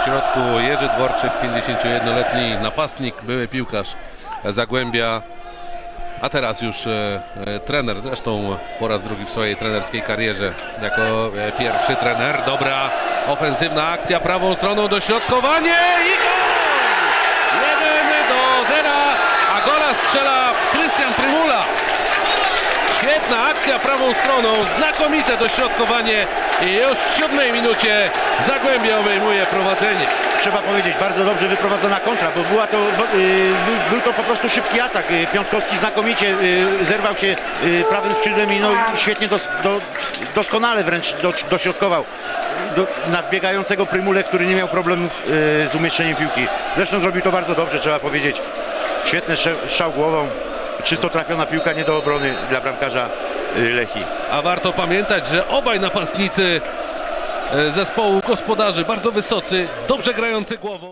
W środku Jerzy Dworczyk, 51-letni napastnik, były piłkarz Zagłębia, a teraz już e, e, trener, zresztą po raz drugi w swojej trenerskiej karierze jako e, pierwszy trener. Dobra ofensywna akcja prawą stroną, dośrodkowanie i gol! 1 do 0, a gola strzela. Świetna akcja prawą stroną, znakomite dośrodkowanie i już w siódmej minucie Zagłębie obejmuje prowadzenie. Trzeba powiedzieć, bardzo dobrze wyprowadzona kontra, bo była to, y, był, to po prostu szybki atak. Y, Piątkowski znakomicie y, zerwał się y, prawym skrzydłem i no, świetnie, dos, do, doskonale wręcz do, dośrodkował do, na wbiegającego Prymulę, który nie miał problemów z umieszczeniem piłki. Zresztą zrobił to bardzo dobrze, trzeba powiedzieć. Świetny strzał głową, czysto trafiona piłka, nie do obrony dla bramkarza y, Lechi. A warto pamiętać, że obaj napastnicy e, zespołu gospodarzy bardzo wysocy, dobrze grający głową.